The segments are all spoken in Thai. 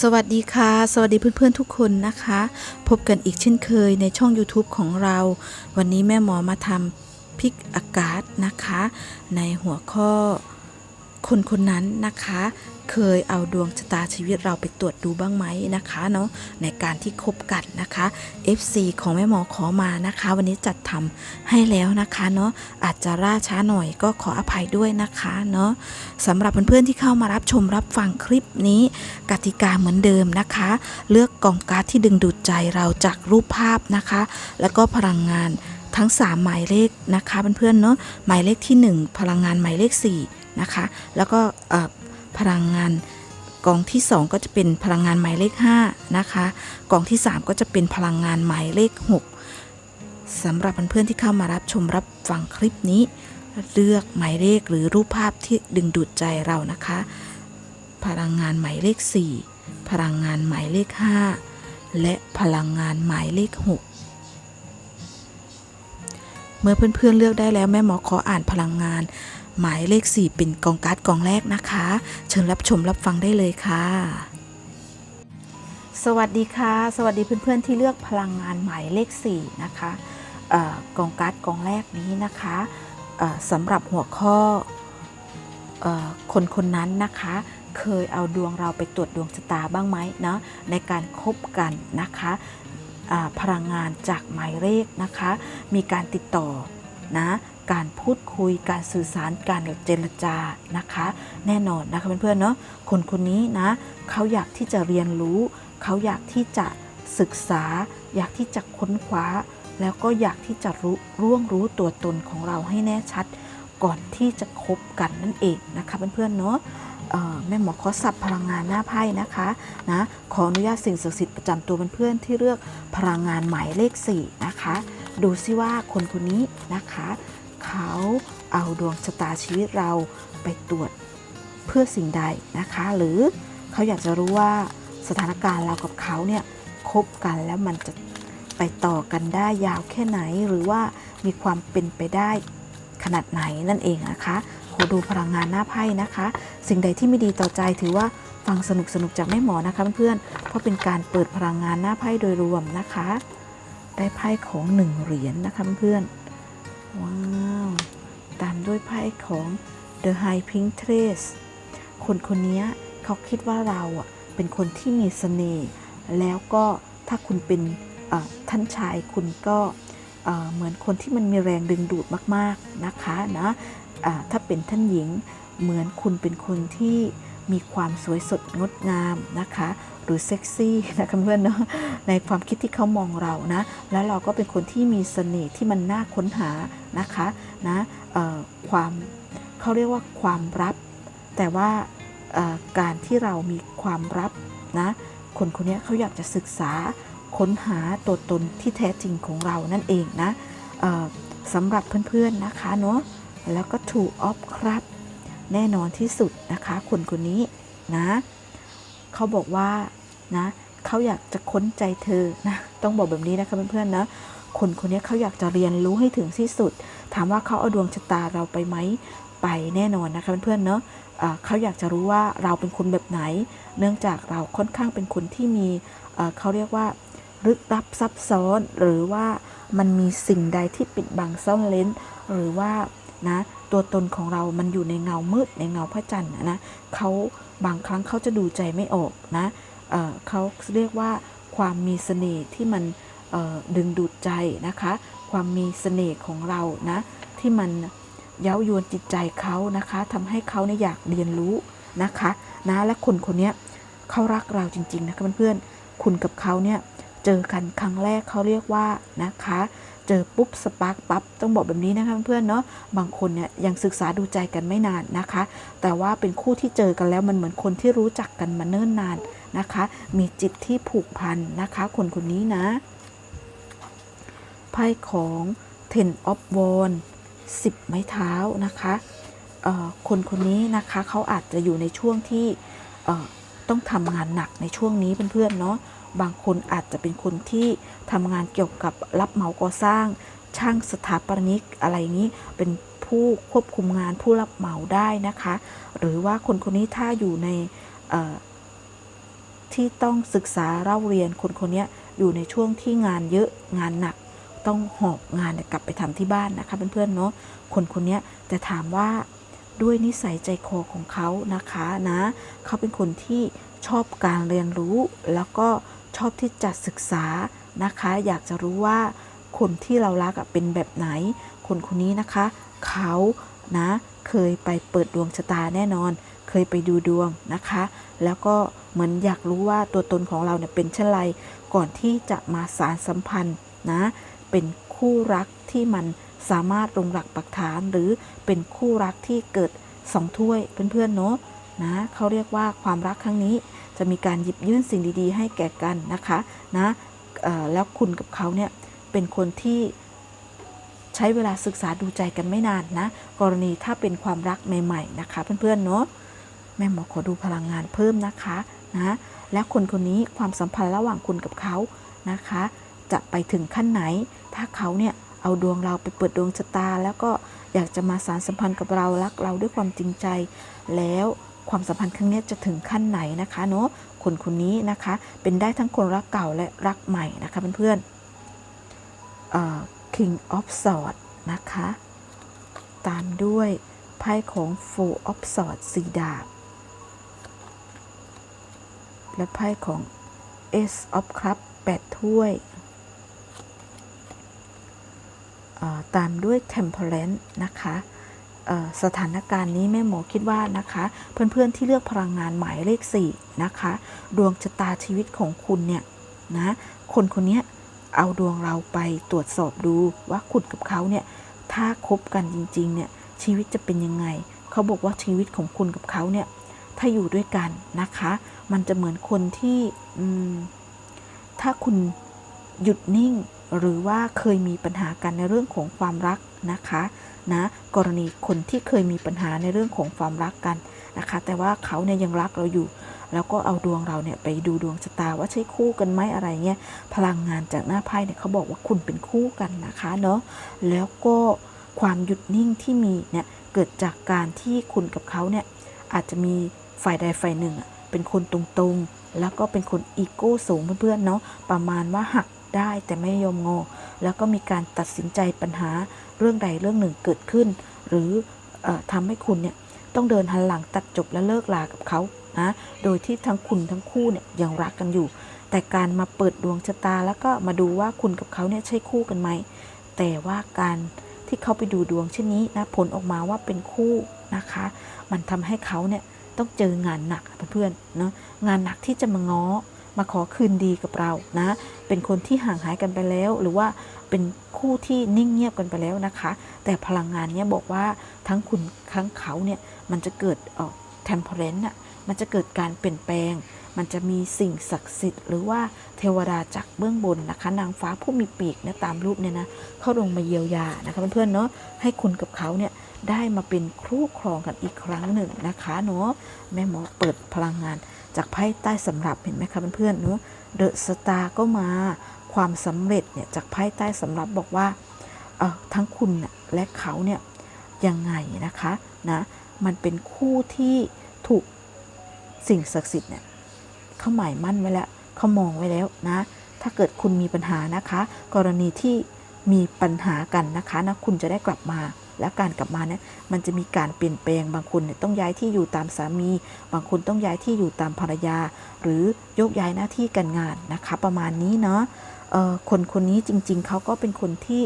สวัสดีค่ะ สวัสดีเพื่อนๆทุกคนนะคะ พบกันอีกเช่นเคยในช่อง YouTube ของเรา วันนี้แม่หมอมาทำพริกอากาศนะคะ ในหัวข้อคนคนนั้นนะคะเคยเอาดวงชะตาชีวิตเราไปตรวจดูบ้างไหมนะคะเนาะในการที่คบกันนะคะ FC ของแม่หมอขอมานะคะ วันนี้จัดทำให้แล้วนะคะเนาะอาจจะล่าช้าหน่อยก็ขออภัยด้วยนะคะเนาะสำหรับเพื่อนๆที่เข้ามารับชมรับฟังคลิปนี้กติกาเหมือนเดิมนะคะ เลือกกล่องการ์ดที่ดึงดูดใจเราจากรูปภาพนะคะ แล้วก็พลังงานทั้ง 3 หมายเลขนะคะเพื่อนๆเนาะหมายเลขที่ 1 พลังงานหมายเลข4นะคะ แล้วก็ พลังงานกล่องที่ 2 ก็จะเป็นพลังงานหมายเลข5นะคะกล่องที่ 3 ก็จะเป็นพลังงานหมายเลข 6สำหรับเพื่อนๆที่เข้ามารับชมรับฟังคลิปนี้ เลือกหมายเลขหรือรูปภาพที่ดึงดูดใจเรานะคะ พลังงานหมายเลข 4 พลังงานหมายเลข 5 และพลังงานหมายเลข 6เมื่อเพื่อนๆเลือกได้แล้วแม่หมอขออ่านพลังงาน หมายเลข 4 เป็นกองการ์ดกองแรกนะคะ เชิญรับชมรับฟังได้เลยค่ะ สวัสดีค่ะ สวัสดีเพื่อนๆที่เลือกพลังงานหมายเลข 4 นะคะออกองการ์ดกองแรกนี้นะคะสำหรับหัวข้ออคนคนนั้นนะคะ เคยเอาดวงเราไปตรวจดวงชะตาบ้างไหมเนาะในการคบกันนะคะพลังงานจากหมายเลขนะคะ มีการติดต่อนะ การพูดคุยการสื่อสารการเจรจานะคะ แน่นอนนะคะเพื่อนๆเนาะคนคนนี้นะเขาอยากที่จะเรียนรู้ เขาอยากที่จะศึกษา อยากที่จะค้นคว้า แล้วก็อยากที่จะรู้ร่วงรู้ตัวตนของเราให้แน่ชัด ก่อนที่จะคบกันนั่นเองนะคะเพื่อนๆเนาะเอ่อแม่หมอขอสับพลังงานหน้าไพ่นะคะนะขออนุญาตสิ่งศักดิ์สิทธิ์ประจำตัวเพื่อนๆที่เลือกพลังงานหมายเลข4นะคะดูซิว่าคนคนนี้นะคะ เขาเอาดวงชะตาชีวิตเราไปตรวจเพื่อสิ่งใดนะคะ หรือเขาอยากจะรู้ว่าสถานการณ์เรากับเขาเนี่ยคบกันแล้วมันจะไปต่อกันได้ยาวแค่ไหน หรือว่ามีความเป็นไปได้ขนาดไหนนั่นเองนะคะขอดูพลังงานหน้าไพ่นะคะ สิ่งใดที่ไม่ดีต่อใจถือว่าฟังสนุกสนุกจากแม่หมอนะคะเพื่อนๆเพราะเป็นการเปิดพลังงานหน้าไพ่โดยรวมนะคะ ได้ไพ่ของหนึ่งเหรียญนะคะเพื่อนๆ ว้าว ตามด้วยไพ่ของ The High Pink Trace คนคนนี้เขาคิดว่าเราอะเป็นคนที่มีเสน่ห์แล้วก็ถ้าคุณเป็นท่านชายคุณก็เหมือนคนที่มันมีแรงดึงดูดมากๆนะคะนะอ่าถ้าเป็นท่านหญิงเหมือนคุณเป็นคนที่มีความสวยสดงดงามนะคะ หรือเซ็กซี่นะคะเพื่อนเนาะในความคิดที่เขามองเรานะแล้วเราก็เป็นคนที่มีเสน่ห์ที่มันน่าค้นหานะคะนะความเขาเรียกว่าความลับ แต่ว่าการที่เรามีความลับนะคนคนนี้เขาอยากจะศึกษาค้นหาตัวตนที่แท้จริงของเรานั่นเองนะสำหรับเพื่อนๆนะคะเนาะแล้วก็ Two of ครับ แน่นอนที่สุดนะคะคนคนนี้นะ เขาบอกว่านะเขาอยากจะค้นใจเธอนะต้องบอกแบบนี้นะคะเพื่อนๆนะคนคนนี้เขาอยากจะเรียนรู้ให้ถึงที่สุด ถามว่าเขาเอาดวงชะตาเราไปไหมไปแน่นอนนะคะเพื่อนๆเนาะเขาอยากจะรู้ว่าเราเป็นคนแบบไหน เนื่องจากเราค่อนข้างเป็นคนที่มีเอ่อเขาเรียกว่าลึกลับซับซ้อน หรือว่ามันมีสิ่งใดที่ปิดบังซ่อนเล้นหรือว่านะ ตัวตนของเรามันอยู่ในเงามืดในเงาพระจันทร์นะเขาบางครั้งเขาจะดูใจไม่ออกนะเเขาเรียกว่าความมีเสน่ห์ที่มันดึงดูดใจนะคะ ความมีเสน่ห์ของเรานะที่มันเย้ายวนจิตใจเขานะคะทำให้เขาเนี่ยอยากเรียนรู้นะคะนะและคนคนนี้เขารักเราจริง ๆ นะคะเพื่อนๆคุณกับเขาเนี่ยเจอกันครั้งแรกเขาเรียกว่านะคะ จอปุ๊บสปาร์กปั๊บต้องบอกแบบนี้นะคะเพื่อนเนาะบางคนเนี่ยยังศึกษาดูใจกันไม่นานนะคะ แต่ว่าเป็นคู่ที่เจอกันแล้วมันเหมือนคนที่รู้จักกันมาเนิ่นนานนะคะ มีจิตที่ผูกพันนะคะ คนคนนี้นะไพ่ของ Ten of Wands 10ไม้เท้านะคะคนคนนี้นะคะเขาอาจจะอยู่ในช่วงที่ต้องทำงานหนักในช่วงนี้เพื่อนๆเนาะ บางคนอาจจะเป็นคนที่ทำงานเกี่ยวกับรับเหมาก่อสร้าง ช่างสถาปนิกอะไรอย่างนี้ เป็นผู้ควบคุมงานผู้รับเหมาได้นะคะ หรือว่าคนคนนี้ถ้าอยู่ในที่ต้องศึกษาเล่าเรียนคนคนนี้อยู่ในช่วงที่งานเยอะงานหนัก ต้องหอบงานกลับไปทำที่บ้านนะคะเพื่อนๆเนาะคนคนนี้แต่ถามว่าด้วยนิสัยใจคอของเขานะคะนะ เขาเป็นคนที่ชอบการเรียนรู้แล้วก็ ชอบที่จะศึกษานะคะ อยากจะรู้ว่าคนที่เรารักเป็นแบบไหน คนคนนี้นะคะ เขานะเคยไปเปิดดวงชะตาแน่นอน เคยไปดูดวงนะคะ แล้วก็เหมือนอยากรู้ว่าตัวตนของเราเนี่ยเป็นเช่นไร ก่อนที่จะมาสารสัมพันธ์นะ เป็นคู่รักที่มันสามารถลงหลักปักฐาน หรือเป็นคู่รักที่เกิดสองถ้วยเพื่อนๆเนาะนะเขาเรียกว่าความรักครั้งนี้ จะมีการหยิบยื่นสิ่งดีๆ ให้แก่กันนะคะนะแล้วคุณกับเขาเนี่ยเป็นคนที่ใช้เวลาศึกษาดูใจกันไม่นานนะ กรณีถ้าเป็นความรักใหม่ ๆ นะคะ เพื่อนๆเนาะแม่หมอขอดูพลังงานเพิ่มนะคะนะและคนคนนี้ความสัมพันธ์ระหว่างคุณกับเขานะคะ จะไปถึงขั้นไหน ถ้าเขาเนี่ยเอาดวงเราไปเปิดดวงชะตา แล้วก็อยากจะมาสารสัมพันธ์กับเรารักเราด้วยความจริงใจแล้ว ความสัมพันธ์ครั้งนี้จะถึงขั้นไหนนะคะเนาะคนคนนี้นะคะ เป็นได้ทั้งคนรักเก่าและรักใหม่นะคะเพื่อนๆเอ่อ King of Swords นะคะ ตามด้วยไพ่ของ Four of Swords สีดาบ และไพ่ของ Ace of Cup 8 ถ้วย ตามด้วย Temperance นะคะ สถานการณ์นี้แม่หมอคิดว่านะคะ เพื่อนๆที่เลือกพลังงานหมายเลข4นะคะ ดวงชะตาชีวิตของคุณเนี่ยนะคนคนเนี้ยเอาดวงเราไปตรวจสอบดูว่าคุณกับเขาเนี่ยถ้าคบกันจริงๆเนี่ยชีวิตจะเป็นยังไง เขาบอกว่าชีวิตของคุณกับเขาเนี่ยถ้าอยู่ด้วยกันนะคะ มันจะเหมือนคนที่ถ้าคุณหยุดนิ่ง หรือว่าเคยมีปัญหากันในเรื่องของความรักนะคะนะกรณีคนที่เคยมีปัญหาในเรื่องของความรักกันนะคะ แต่ว่าเขาเนี่ยยังรักเราอยู่ แล้วก็เอาดวงเราเนี่ยไปดูดวงชะตาว่าใช่คู่กันไหมอะไรเงี้ยพลังงานจากหน้าไพ่เนี่ยเขาบอกว่าคุณเป็นคู่กันนะคะเนาะแล้วก็ความหยุดนิ่งที่มีเนี่ยเกิดจากการที่คุณกับเขาเนี่ยอาจจะมีฝ่ายใดฝ่ายหนึ่งเป็นคนตรงๆ แล้วก็เป็นคนอีโก้สูงเพื่อนๆเนาะประมาณว่าหัก ได้แต่ไม่ยอมงอ แล้วก็มีการตัดสินใจปัญหาเรื่องใดเรื่องหนึ่งเกิดขึ้น หรือออทำให้คุณเนี่ยต้องเดินหันหลังตัดจบและเลิกลากับเขานะโดยที่ทั้งคุณทั้งคู่เนี่ยยังรักกันอยู่ แต่การมาเปิดดวงชะตาแล้วก็มาดูว่าคุณกับเขาเนี่ยใช่คู่กันไหมแต่ว่าการที่เขาไปดูดวงเช่นนี้นะผลออกมาว่าเป็นคู่นะคะ มันทำให้เขาเนี่ยต้องเจองานหนักเพื่อนๆเนาะงานหนักที่จะมาง้อ มาขอคืนดีกับเรานะ เป็นคนที่ห่างหายกันไปแล้ว หรือว่าเป็นคู่ที่นิ่งเงียบกันไปแล้วนะคะ แต่พลังงานเนี้ยบอกว่าทั้งคุณทั้งเขาเนี่ยมันจะเกิดเอ่อ temperance น่ะมันจะเกิดการเปลี่ยนแปลง มันจะมีสิ่งศักดิ์สิทธิ์ หรือว่าเทวดาจากเบื้องบนนะคะ นางฟ้าผู้มีปีกเนี่ยตามรูปเนี่ยนะเข้าลงมาเยียวยานะคะเพื่อนๆเนาะให้คุณกับเขาเนี่ยได้มาเป็นคู่ครองกันอีกครั้งหนึ่งนะคะเนาะแม่หมอเปิดพลังงาน จากไพ่ใต้สำรับเห็นไหมคะเพื่อนๆเนาะเดอะสตาร์ก็มาความสำเร็จเนี่ยจากไพ่ใต้สำรับบอกว่าเออทั้งคุณน่ะและเขาเนี่ยยังไงนะคะนะมันเป็นคู่ที่ถูกสิ่งศักดิ์สิทธิ์เนี่ยเขาหมายมั่นไว้แล้วเขามองไว้แล้วนะถ้าเกิดคุณมีปัญหานะคะ กรณีที่มีปัญหากันนะคะนะคุณจะได้กลับมา และการกลับมาเนี่ยมันจะมีการเปลี่ยนแปลงบางคนเนี่ยต้องย้ายที่อยู่ตามสามี บางคนต้องย้ายที่อยู่ตามภรรยา หรือโยกย้ายหน้าที่การงานนะคะ ประมาณนี้เนาะคนคนนี้จริง ๆเขาก็เป็นคนที่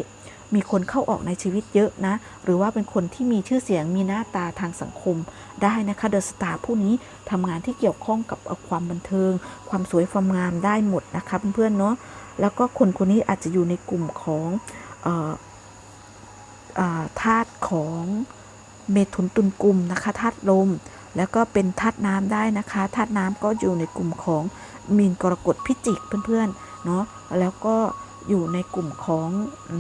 มีคนเข้าออกในชีวิตเยอะนะ หรือว่าเป็นคนที่มีชื่อเสียงมีหน้าตาทางสังคมได้นะคะเดอะสตาร์ผู้นี้ทำงานที่เกี่ยวข้องกับความบันเทิง ความสวยความงามได้หมดนะคะเพื่อนๆเนาะแล้วก็คนคนนี้อาจจะอยู่ในกลุ่มของ ธาตุของเมถุนตุลกลุ่มนะคะธาตุลม แล้วก็เป็นธาตุน้ำได้นะคะธาตุน้ำก็อยู่ในกลุ่มของมีนกรกฎพิจิกเพื่อนๆเนาะแล้วก็อยู่ในกลุ่มของอ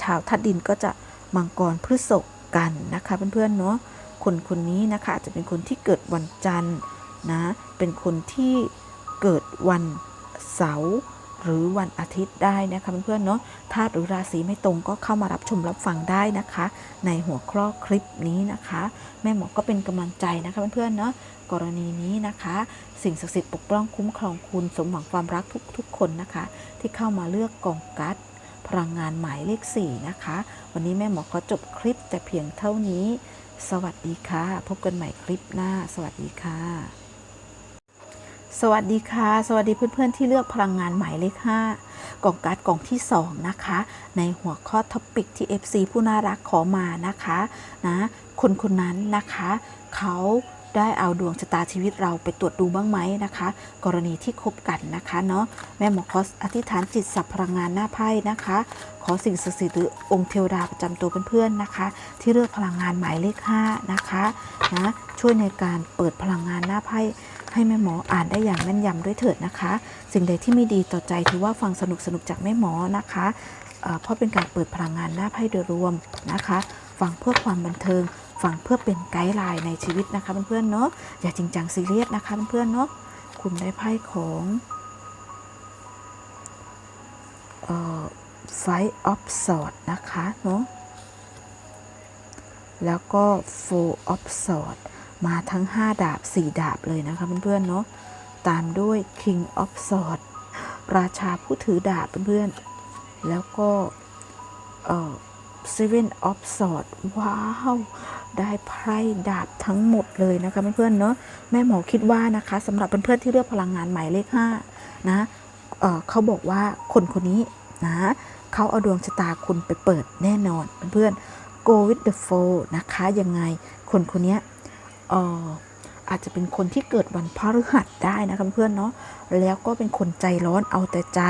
ชาวธาตุดินก็จะมังกรพฤษภกันนะคะเพื่อนๆเนาะคนคนนี้นะคะอาจจะเป็นคนที่เกิดวันจันทร์นะเป็นคนที่เกิดวันเสาร์ หรือวันอาทิตย์ได้นะคะเพื่อนๆเนาะธาตุหรือราศีไม่ตรงก็เข้ามารับชมรับฟังได้นะคะ ในหัวข้อคลิปนี้นะคะ แม่หมอก็เป็นกำลังใจนะคะเพื่อนๆเนาะกรณีนี้นะคะ สิ่งศักดิ์สิทธิ์ปกป้องคุ้มครองคุณสมหวังความรักทุกๆ คนนะคะ ที่เข้ามาเลือกกองกัดพลังงานหมายเลข 4 นะคะ วันนี้แม่หมอขอจบคลิปแต่เพียงเท่านี้ สวัสดีค่ะ พบกันใหม่คลิปหน้า สวัสดีค่ะ สวัสดีค่ะ สวัสดีเพื่อนๆที่เลือกพลังงานหมายเลข5กล่องการ์ดกล่องที่ 2 นะคะ ในหัวข้อท็อปิกที่ FC ผู้น่ารักขอมานะคะนะคนคนนั้นนะคะ เขาได้เอาดวงชะตาชีวิตเราไปตรวจดูบ้างไหมนะคะ กรณีที่คบกันนะคะเนาะแม่หมอคอสอธิษฐานจิตสับพลังงานหน้าไพ่นะคะ ขอสิ่งศักดิ์สิทธิ์หรือองค์เทวดาประจำตัวเพื่อนๆนะคะ ที่เลือกพลังงานหมายเลข5นะคะนะช่วยในการเปิดพลังงานหน้าไพ่ ให้แม่หมออ่านได้อย่างแม่นยำด้วยเถิดนะคะ สิ่งใดที่ไม่ดีต่อใจถือว่าฟังสนุกสนุกจากแม่หมอนะคะเพราะเป็นการเปิดพลังงานหน้าไพ่โดยรวมนะคะ ฟังเพื่อความบันเทิง ฟังเพื่อเป็นไกด์ไลน์ในชีวิตนะคะเพื่อนๆเนาะอย่าจริงจังซีเรียสนะคะเพื่อนๆเนาะคุณได้ไพ่ของเอ่อ Five of Swords นะคะเนาะแล้วก็ Four of Swords มาทั้ง 5 ดาบ 4 ดาบเลยนะคะเพื่อนๆเนาะตามด้วย King of Swords ราชาผู้ถือดาบเพื่อนๆ แล้วก็ เอ่อ Seven of Swords ว้าว ได้ไพ่ดาบทั้งหมดเลยนะคะเพื่อนๆเนาะแม่หมอคิดว่านะคะสำหรับเพื่อนๆที่เลือกพลังงานหมายเลข 5 นะเอ่อเขาบอกว่าคนคนนี้นะเขาเอาดวงชะตาคุณไปเปิดแน่นอนเพื่อนๆ go with the flow นะคะ ยังไงคนคนนี้ เอ่ออาจจะเป็นคนที่เกิดวันพฤหัสได้นะคะเพื่อนเนาะแล้วก็เป็นคนใจร้อนเอาแต่ใจ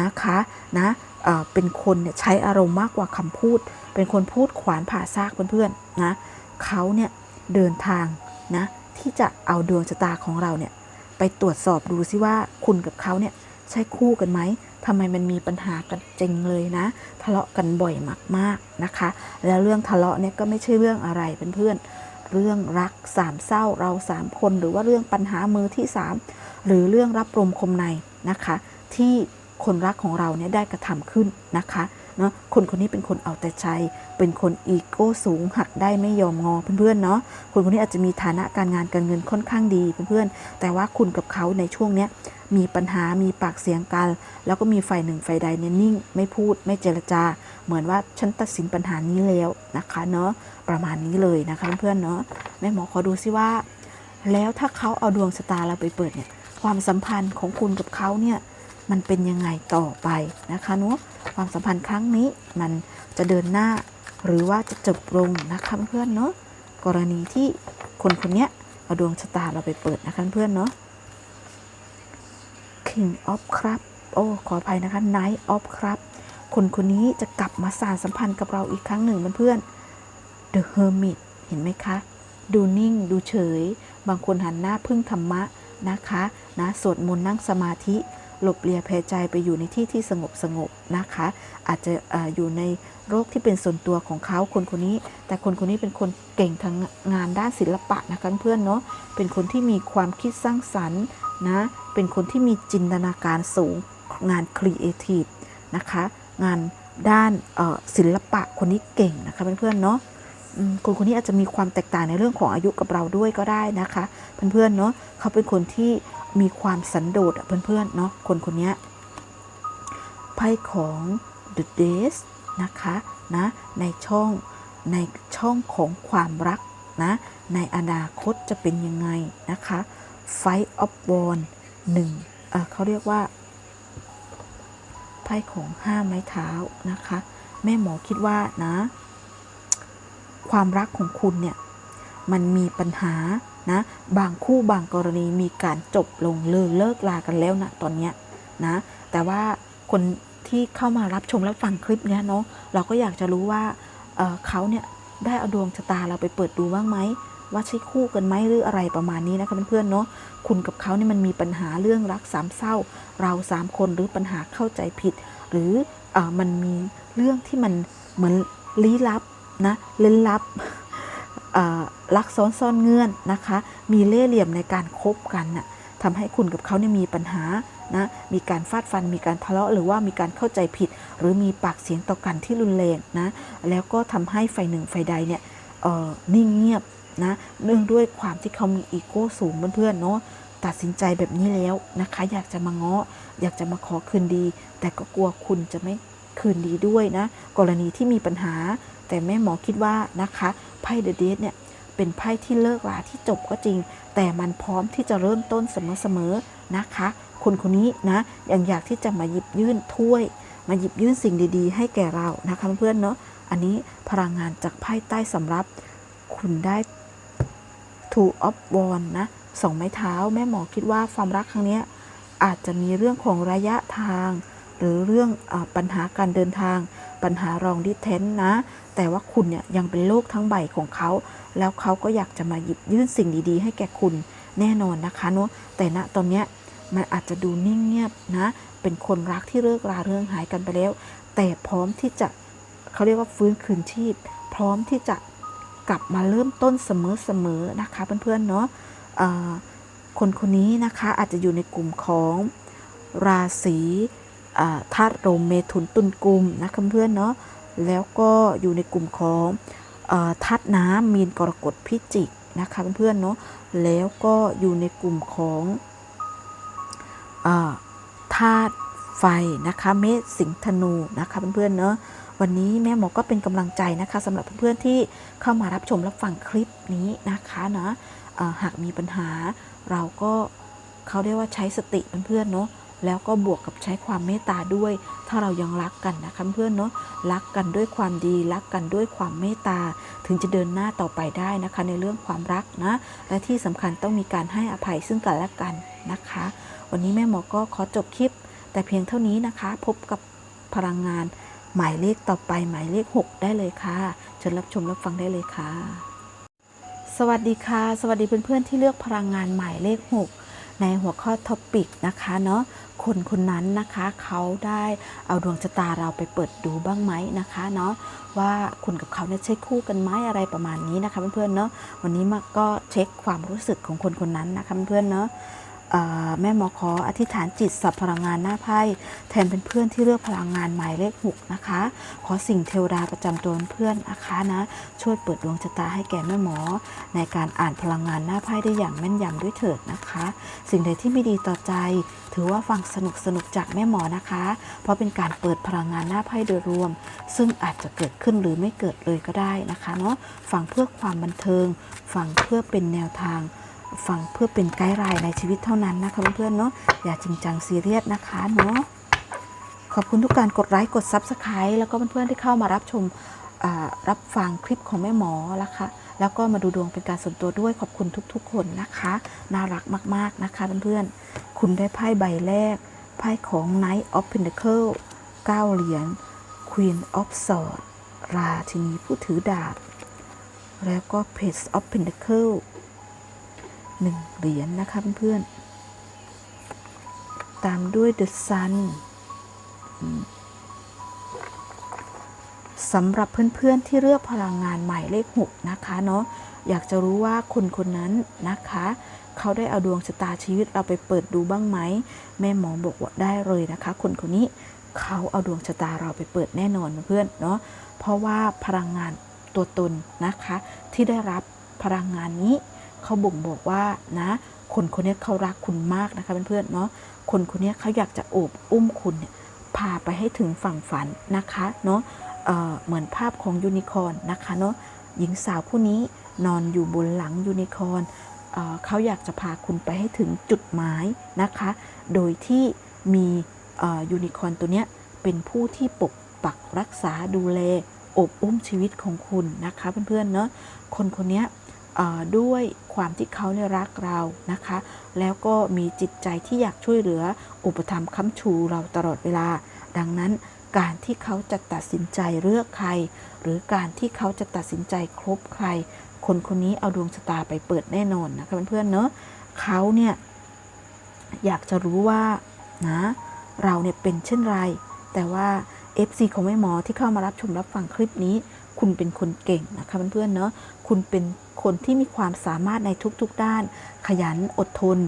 นะคะนะเอ่อเป็นคนเนี่ยใช้อารมณ์มากกว่าคำพูด เป็นคนพูดขวานผ่าซากเพื่อนๆนะเขาเนี่ยเดินทางนะที่จะเอาดวงชะตาของเราเนี่ยไปตรวจสอบดูซิว่าคุณกับเขาเนี่ยใช่คู่กันไหมทำไมมันมีปัญหากันจริงเลยนะ ทะเลาะกันบ่อยมากๆนะคะ แล้วเรื่องทะเลาะเนี่ยก็ไม่ใช่เรื่องอะไรเพื่อนๆ เรื่องรักสามเศร้าเราสามคน หรือว่าเรื่องปัญหามือที่สามหรือเรื่องรับลมคมในนะคะ ที่คนรักของเราเนี่ยได้กระทำขึ้นนะคะ เนาะคนคนนี้เป็นคนเอาแต่ใจ เป็นคนอีโก้สูงหักได้ไม่ยอมงอเพื่อนๆเนาะคนคนนี้อาจจะมีฐานะการงานการเงินค่อนข้างดีเพื่อนๆแต่ว่าคุณกับเขาในช่วงเนี้ยมีปัญหามีปากเสียงกัน แล้วก็มีฝ่ายหนึ่งฝ่ายใดเนี่ยนิ่ง ไม่พูดไม่เจรจา เหมือนว่าฉันตัดสินปัญหานี้แล้วนะคะเนาะประมาณนี้เลยนะคะเพื่อนๆเนาะแม่หมอขอดูซิว่า แล้วถ้าเขาเอาดวงชะตาเราไปเปิดเนี่ยความสัมพันธ์ของคุณกับเขาเนี่ย มันเป็นยังไงต่อไปนะคะเนาะความสัมพันธ์ครั้งนี้มันจะเดินหน้า หรือว่าจะจบลงนะคะเพื่อนเนาะกรณีที่คนคนเนี้ยเอาดวงชะตาเราไปเปิดนะคะเพื่อนเนาะ King of ครับโอ้ขออภัยนะคะ Knight of ครับคนคนนี้จะกลับมาสานสัมพันธ์กับเราอีกครั้งหนึ่งเพื่อนๆ The Hermit เห็นไหมคะ ดูนิ่งดูเฉย บางคนหันหน้าพึ่งธรรมะนะคะนะสวดมนต์นั่งสมาธิ หลบเลียแพรใจไปอยู่ในที่ที่สงบสงบนะคะ อาจจะอออยู่ในโรคที่เป็นส่วนตัวของเขาคนคนนี้ แต่คนคนนี้เป็นคนเก่งทางงานด้านศิลปะนะคะเพื่อนเนาะเป็นคนที่มีความคิดสร้างสรรค์นะเป็นคนที่มีจินตนาการสูงงานครีเอทีฟนะคะงานด้านศิลปะคนนี้เก่งนะคะเพื่อนๆเนาะ คนคนนี้อาจจะมีความแตกต่างในเรื่องของอายุกับเราด้วยก็ได้นะคะเพื่อนๆเนาะเขาเป็นคนที่มีความสันโดษเพื่อนๆเนาะคนคนนี้ไพ่ของ The Days นะคะนะในช่องในช่องของความรักนะในอนาคตจะเป็นยังไงนะคะ Fight of w a n หนึ่งเขาเรียกว่าไพ่ของห้าไม้เท้านะคะ แม่หมอคิดว่านะ ความรักของคุณเนี่ยมันมีปัญหานะบางคู่บางกรณีมีการจบลงเลิกเลิกลากันแล้วนะตอนเนี้ยนะแต่ว่าคนที่เข้ามารับชมและฟังคลิปเนี้ยเนาะเราก็อยากจะรู้ว่าเเขาเนี่ยได้เอาดวงชะตาเราไปเปิดดูบ้างไหมว่าใช่คู่กันไหมหรืออะไรประมาณนี้นะคะเพื่อนๆเนาะคุณกับเขาเนี่ยมันมีปัญหาเรื่องรักสามเศร้า เราสามคนหรือปัญหาเข้าใจผิด หรืออมันมีเรื่องที่มันเหมือนลี้ลับ นะเล่นลับเอ่อลักซ้อนซ่อนเงื่อนนะคะ มีเล่ห์เหลี่ยมในการคบกันน่ะทำให้คุณกับเขาเนี่ยมีปัญหานะมีการฟาดฟันมีการทะเลาะหรือว่ามีการเข้าใจผิด หรือมีปากเสียงต่อกันที่รุนแรงนะแล้วก็ทำให้ฝ่ายหนึ่งฝ่ายใดเนี่ยนิ่งเงียบนะเนื่องด้วยความที่เขามีอีโก้สูงเพื่อนๆเนาะตัดสินใจแบบนี้แล้วนะคะ อยากจะมาง้ออยากจะมาขอคืนดี แต่ก็กลัวคุณจะไม่คืนดีด้วยนะ กรณีที่มีปัญหา แต่แม่หมอคิดว่านะคะไพ่เดอะเดทเนี่ยเป็นไพ่ที่เลิกราที่จบก็จริง แต่มันพร้อมที่จะเริ่มต้นเสมอๆนะคะ คนคนนี้นะยังอยากที่จะมาหยิบยื่นถ้วย มาหยิบยื่นสิ่งดีๆ ให้แก่เรานะคะเพื่อนเนาะอันนี้พลังงานจากไพ่ใต้สำรับ คุณได้ two of w a n นะสองไม้เท้า แม่หมอคิดว่าความรักครั้งนี้อาจจะมีเรื่องของระยะทาง หรือเรื่องอปัญหาการเดินทาง ปัญหารองดิเทนนะ แต่ว่าคุณเนี่ยยังเป็นโลกทั้งใบของเขา แล้วเขาก็อยากจะมาหยิบยื่นสิ่งดีๆ ให้แก่คุณแน่นอนนะคะเนาะแต่ณตอนเนี้ยมันอาจจะดูนิ่งเงียบนะ เป็นคนรักที่เลิกราเรื่องหายกันไปแล้ว แต่พร้อมที่จะเขาเรียกว่าฟื้นคืนชีพ พร้อมที่จะกลับมาเริ่มต้นเสมอๆนะคะเพื่อนๆเนาะคนคนนี้นะคะอาจจะอยู่ในกลุ่มของราศี ธาตุลมเมถุนตุลกุมนะคเพื่อนๆเนาะแล้วก็อยู่ในกลุ่มของธาตุน้ำมีนกรกฎพิจิกนะคะเพื่อนๆเนาะแล้วก็อยู่ในกลุ่มของธาตุไฟนะคะเมษสิงห์ธนูนะคะเพื่อนๆเนาะวันนี้แม่หมอก็เป็นกำลังใจนะคะสำหรับเพื่อนๆที่เข้ามารับชมรับฟังคลิปนี้นะคะเนาะหากมีปัญหาเราก็เขาเรียกว่าใช้สติเพื่อนๆเนาะ แล้วก็บวกกับใช้ความเมตตาด้วย ถ้าเรายังรักกันนะคะเพื่อนเนาะรักกันด้วยความดีรักกันด้วยความเมตตา ถึงจะเดินหน้าต่อไปได้นะคะ ในเรื่องความรักนะ และที่สำคัญต้องมีการให้อภัยซึ่งกันและกันนะคะ วันนี้แม่หมอก็ขอจบคลิป แต่เพียงเท่านี้นะคะ พบกับพลังงาน หมายเลขต่อไปหมายเลข 6 ได้เลยค่ะเชิญรับชมรับฟังได้เลยค่ะ สวัสดีค่ะ สวัสดีเพื่อนๆที่เลือกพลังงานหมายเลข 6 ในหัวข้อท็อปิกนะคะเนาะคนคนนั้นนะคะเขาได้เอาดวงชะตาเราไปเปิดดูบ้างไหมนะคะเนาะว่าคุณกับเขาเนี่ยใช่คู่กันไหมอะไรประมาณนี้นะคะเพื่อนๆเนาะวันนี้มาก็เช็คความรู้สึกของคนคนนั้นนะคะเพื่อนๆเนาะ แม่หมอขออธิษฐานจิตสับพลังงานหน้าไพ่แทนเป็นเพื่อนที่เลือกพลังงานหมายเลข6นะคะ ขอสิ่งเทวดาประจำตัวเพื่อนนะคะนะช่วยเปิดดวงชะตาให้แก่แม่หมอ ในการอ่านพลังงานหน้าไพ่ได้อย่างแม่นยำด้วยเถิดนะคะ สิ่งใดที่ไม่ดีต่อใจ ถือว่าฟังสนุกสนุกจากแม่หมอนะคะ เพราะเป็นการเปิดพลังงานหน้าไพ่โดยรวม ซึ่งอาจจะเกิดขึ้นหรือไม่เกิดเลยก็ได้นะคะเนาะฟังเพื่อความบันเทิง ฟังเพื่อเป็นแนวทาง ฟังเพื่อเป็นไกด์ไลน์ในชีวิตเท่านั้นนะคะเพื่อนๆเนาะอย่าจริงจังซีเรียสนะคะเนาะขอบคุณทุกการกดไลค์กด Subscribe แล้วก็เพื่อนๆที่เข้ามารับชมรับฟังคลิปของแม่หมอนะคะแล้วก็มาดูดวงเป็นการส่วนตัวด้วยขอบคุณทุกๆ คนนะคะ น่ารักมากๆนะคะเพื่อนๆ คุณได้ไพ่ใบแรก ไพ่ของ Knight of Pentacle 9เหรียญ Queen of Swords ราชินีผู้ถือดาบ แล้วก็ Page of Pentacle หนึ่งเหรียญนะคะเพื่อนๆ ตามด้วย The Sun อืมสำหรับเพื่อนๆที่เลือกพลังงานใหมายเลข 6 นะคะเนาะอยากจะรู้ว่าคนคนนั้นนะคะ เขาได้เอาดวงชะตาชีวิตเราไปเปิดดูบ้างไหม แม่หมอบอกว่าได้เลยนะคะ คนคนนี้เขาเอาดวงชะตาเราไปเปิดแน่นอนเพื่อนเนาะเพราะว่าพลังงานตัวตนนะคะ ที่ได้รับพลังงานนี้ เขาบ่งบอกว่านะคนคนนี้เขารักคุณมากนะคะเพื่อนๆเนาะคนคนนี้เขาอยากจะโอบอุ้มคุณเนี่ยพาไปให้ถึงฝั่งฝันนะคะเนาะเเหมือนภาพของยูนิคอร์นนะคะเนาะหญิงสาวผู้นี้นอนอยู่บนหลังยูนิคอร์นเเขาอยากจะพาคุณไปให้ถึงจุดหมายนะคะ โดยที่มียูนิคอร์นตัวเนี้ยเป็นผู้ที่ปกปักรักษาดูแลอบอุ้มชีวิตของคุณนะคะเพื่อนๆเนาะคนคนเนี้ยเด้วยความที่เขาเนี่ยรักเรานะคะ แล้วก็มีจิตใจที่อยากช่วยเหลืออุปถัมภ์ค้ำชูเราตลอดเวลา ดังนั้นการที่เขาจะตัดสินใจเลือกใคร หรือการที่เขาจะตัดสินใจคบใคร คนคนนี้เอาดวงชะตาไปเปิดแน่นอนนะคะเพื่อนๆเนอะเขาเนี่ยอยากจะรู้ว่านะเราเนี่ยเป็นเช่นไร แต่ว่า FC ของแม่หมอที่เข้ามารับชมรับฟังคลิปนี้ คุณเป็นคนเก่งนะคะเพื่อนๆเนาะคุณเป็น คนที่มีความสามารถในทุกๆด้าน ขยันอดทน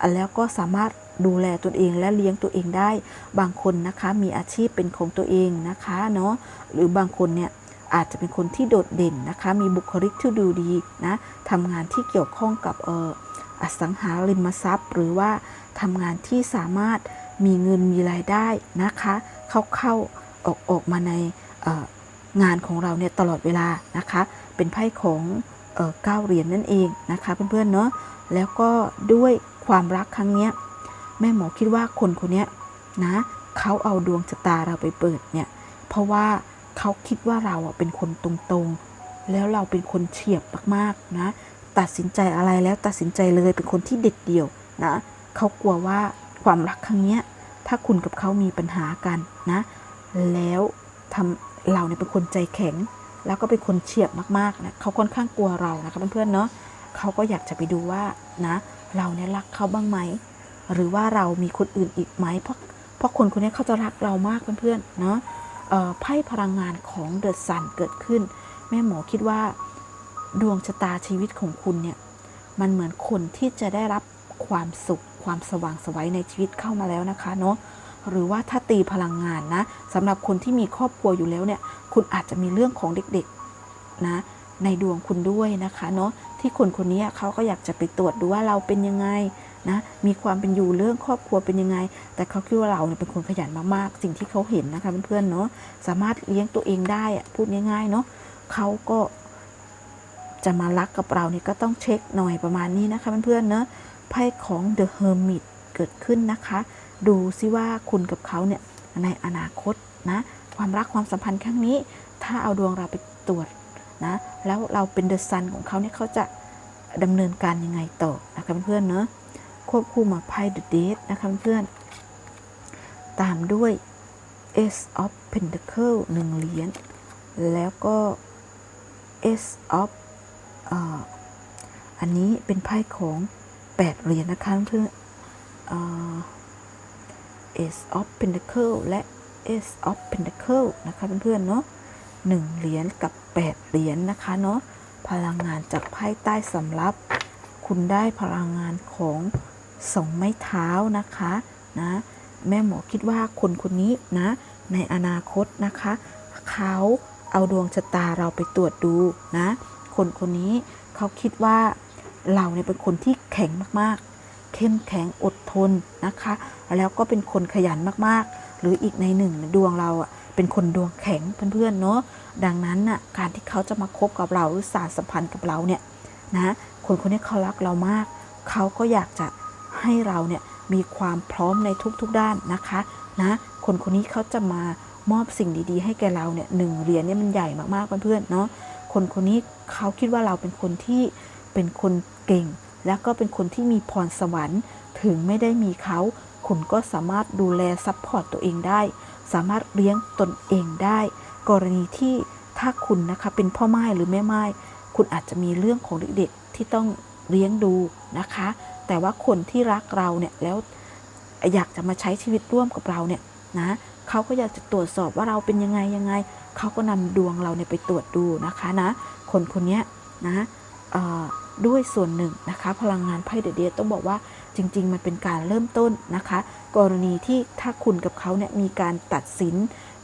อะแล้วก็สามารถดูแลตนเองและเลี้ยงตัวเองได้ บางคนนะคะมีอาชีพเป็นของตัวเองนะคะเนาะหรือบางคนเนี่ยอาจจะเป็นคนที่โดดเด่นนะคะ มีบุคลิกที่ดูดีนะทำงานที่เกี่ยวข้องกับเอออสังหาริมทรัพย์ หรือว่าทำงานที่สามารถมีเงินมีรายได้นะคะ เข้าเข้าออกออกมาในงานของเราเนี่ยตลอดเวลานะคะ เป็นไพ่ของ เก้าเหรียญนั่นเองนะคะเพื่อนๆเนาะแล้วก็ด้วยความรักครั้งเนี้ยแม่หมอคิดว่าคนคนนี้นะเขาเอาดวงชะตาเราไปเปิดเนี่ยเพราะว่าเขาคิดว่าเราอะเป็นคนตรงๆ แล้วเราเป็นคนเฉียบมากๆนะตัดสินใจอะไรแล้วตัดสินใจเลยเป็นคนที่เด็ดเดี่ยวนะเขากลัวว่าความรักครั้งเนี้ยถ้าคุณกับเขามีปัญหากันนะ แล้วทำเราเนี่ยเป็นคนใจแข็ง แล้วก็เป็นคนเฉียบมากๆนะเขาค่อนข้างกลัวเรานะคะเพื่อนๆเนาะเขาก็อยากจะไปดูว่านะ เราเนี่ยรักเขาบ้างไหมหรือว่าเรามีคนอื่นอีกไหมเพราะเพราะคนคนนี้เขาจะรักเรามากเพื่อนๆเนาะไพ่พลังงานของเดอะซันเกิดขึ้น แม่หมอคิดว่าดวงชะตาชีวิตของคุณเนี่ยมันเหมือนคนที่จะได้รับความสุขความสว่างไสวัยในชีวิตเข้ามาแล้วนะคะเนาะ หรือว่าถ้าตีพลังงานนะสำหรับคนที่มีครอบครัวอยู่แล้วเนี่ยคุณอาจจะมีเรื่องของเด็กๆนะในดวงคุณด้วยนะคะเนาะที่คนคนนี้เขาก็อยากจะไปตรวจดูว่าเราเป็นยังไงนะมีความเป็นอยู่เรื่องครอบครัวเป็นยังไง แต่เขาคิดว่าเราเนี่ยเป็นคนขยันมากๆ สิ่งที่เขาเห็นนะคะเพื่อนๆเนาะสามารถเลี้ยงตัวเองได้พูดง่ายๆเนาะเขาก็จะมารักกับเราเนี่ยก็ต้องเช็คหน่อยประมาณนี้นะคะเพื่อนๆเนาะไพ่ของ The Hermit เกิดขึ้นนะคะ ดูซิว่าคุณกับเขาเนี่ยในอนาคตนะความรักความสัมพันธ์ครั้งนี้ ถ้าเอาดวงเราไปตรวจนะแล้วเราเป็นเดอะซันของเขาเนี่ยเขาจะดำเนินการยังไงต่อนะคะเพื่อนๆเนอะควบคู่มาไพ่เดอะเดทนะคะเพื่อนตามด้วย Ace of Pentacle หนึ่งเหรียญแล้วก็ Ace of อ,อันนี้เป็นไพ่ของ 8 เหรียญนะคะเพื่อนอ Ace of Pentacle และ Ace of Pentacle นะคะเพื่อนๆเนาะหนึ่งเหรียญกับ 8 เหรียญนะคะเนาะพลังงานจากไพ่ใต้สำรับ คุณได้พลังงานของสองไม้เท้านะคะนะแม่หมอคิดว่าคนคนนี้นะ ในอนาคตนะคะ เขาเอาดวงชะตาเราไปตรวจดูนะ คนคนนี้เขาคิดว่าเราเนี่ยเป็นคนที่แข็งมากๆ เข้มแข็งอดทนนะคะ แล้วก็เป็นคนขยันมากๆ หรืออีกในหนึ่งดวงเราอะเป็นคนดวงแข็งเพื่อนๆเนาะดังนั้นน่ะการที่เขาจะมาคบกับเราหรือสารสัมพันธ์กับเราเนี่ยนะคนคนนี้เขารักเรามาก เขาก็อยากจะให้เราเนี่ยมีความพร้อมในทุกๆด้านนะคะนะคนคนนี้เขาจะมามอบสิ่งดีๆ ให้แกเราเนี่ยหนึ่งเหรียญเนี่ยมันใหญ่มากๆเพื่อนๆเนาะคนคนนี้เขาคิดว่าเราเป็นคนที่เป็นคนเก่ง แล้วก็เป็นคนที่มีพรสวรรค์ ถึงไม่ได้มีเขา คุณก็สามารถดูแลซัพพอร์ตตัวเองได้ สามารถเลี้ยงตนเองได้ กรณีที่ถ้าคุณนะคะเป็นพ่อไม้หรือแม่ไม้คุณอาจจะมีเรื่องของเด็กๆที่ต้องเลี้ยงดูนะคะ แต่ว่าคนที่รักเราเนี่ยแล้วอยากจะมาใช้ชีวิตร่วมกับเราเนี่ยนะเขาก็อยากจะตรวจสอบว่าเราเป็นยังไงยังไงเขาก็นำดวงเราเนี่ยไปตรวจดูนะคะนะ คนคนนี้นะเอ่อ ด้วยส่วนหนึ่งนะคะ พลังงานไพ่เดเดียต้องบอกว่าจริง ๆ มันเป็นการเริ่มต้นนะคะ กรณีที่ถ้าคุณกับเขาเนี่ยมีการตัดสิน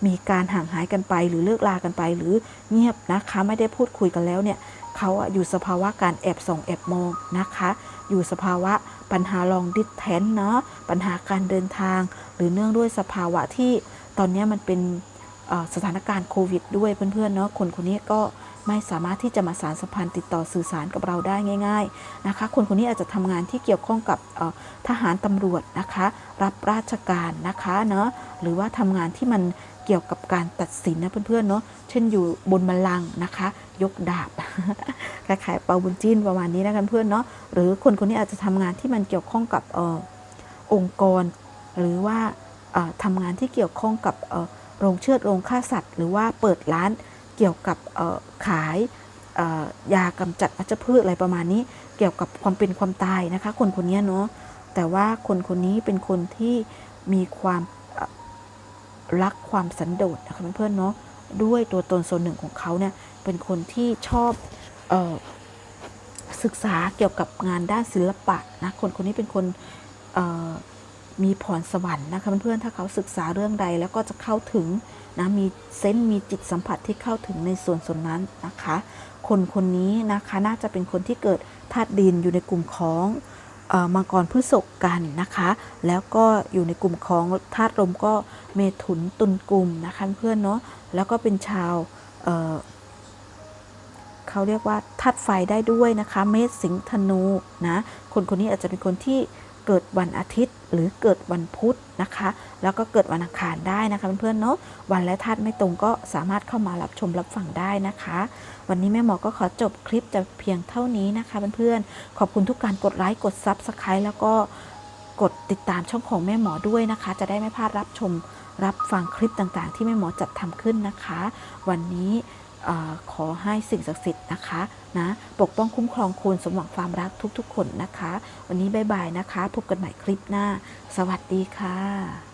มีการห่างหายกันไปหรือเลิกลากันไปหรือเงียบนะคะไม่ได้พูดคุยกันแล้วเนี่ยเขาอยู่สภาวะการแอบส่องแอบมองนะคะ อยู่สภาวะปัญหาลองดิสแทนเนาะปัญหาการเดินทาง หรือเนื่องด้วยสภาวะที่ตอนนี้มันเป็นสถานการณ์โควิดด้วยเพื่อนๆเนาะคนคนนี้ก็ ไม่สามารถที่จะมาสารสัมพันธ์ติดต่อสื่อสารกับเราได้ง่าย ๆนะคะ คนคนนี้อาจจะทำงานที่เกี่ยวข้องกับทหารตำรวจนะคะ รับราชการนะคะเนาะหรือว่าทำงานที่มันเกี่ยวกับการตัดสินนะเพื่อนๆเนาะเช่นอยู่บนบัลลังก์นะคะ ยกดาบคล้ายๆเปาบุญจิ้นประมาณนี้นะกันเพื่อนเนาะหรือคนคนนี้อาจจะทำงานที่มันเกี่ยวข้องกับอองค์กร หรือว่าเอ่อทำงานที่เกี่ยวข้องกับโรงเชือดโรงฆ่าสัตว์ หรือว่าเปิดร้าน เกี่ยวกับขายยากำจัดวัชพืชอะไรประมาณนี้ เกี่ยวกับความเป็นความตายนะคะ คนคนนี้เนาะแต่ว่าคนคนนี้เป็นคนที่มีความรักความสันโดษนะคะเพื่อนๆเนาะด้วยตัวตนส่วนหนึ่งของเขาเนี่ยเป็นคนที่ชอบออศึกษาเกี่ยวกับงานด้านศิลปะนะคนคนนี้เป็นคนมีพรสวรรค์นะคะเพื่อนๆถ้าเขาศึกษาเรื่องใดแล้วก็จะเข้าถึง นะมีเซนส์มีจิตสัมผัสที่เข้าถึงในส่วนส่วนนั้นนะคะ คนคนนี้นะคะน่าจะเป็นคนที่เกิดธาตุดินอยู่ในกลุ่มของอมังกรพฤษภกันนะคะ แล้วก็อยู่ในกลุ่มของธาตุลมก็เมถุนตุลกลุ่มนะคะเพื่อนเนาะแล้วก็เป็นชาวเเขาเรียกว่าธาตุไฟได้ด้วยนะคะ เมษสิงธนูนะคนคนนี้อาจจะเป็นคนที่ เกิดวันอาทิตย์หรือเกิดวันพุธนะคะ แล้วก็เกิดวันอังคารได้นะคะเพื่อนๆเนาะวันและธาตุไม่ตรงก็สามารถเข้ามารับชมรับฟังได้นะคะ วันนี้แม่หมอก็ขอจบคลิปแต่เพียงเท่านี้นะคะเพื่อนๆขอบคุณทุกการกดไลค์กดซับสไครต์แล้วก็กดติดตามช่องของแม่หมอด้วยนะคะ จะได้ไม่พลาดรับชมรับฟังคลิปต่างๆ ที่แม่หมอจัดทำขึ้นนะคะ วันนี้ อขอให้สิ่งศักดิ์สิทธิ์นะคะนะปกป้องคุ้มครองคุณสมหวังความรักทุกๆ คนนะคะ วันนี้บายบายนะคะ พบกันใหม่คลิปหน้า สวัสดีค่ะ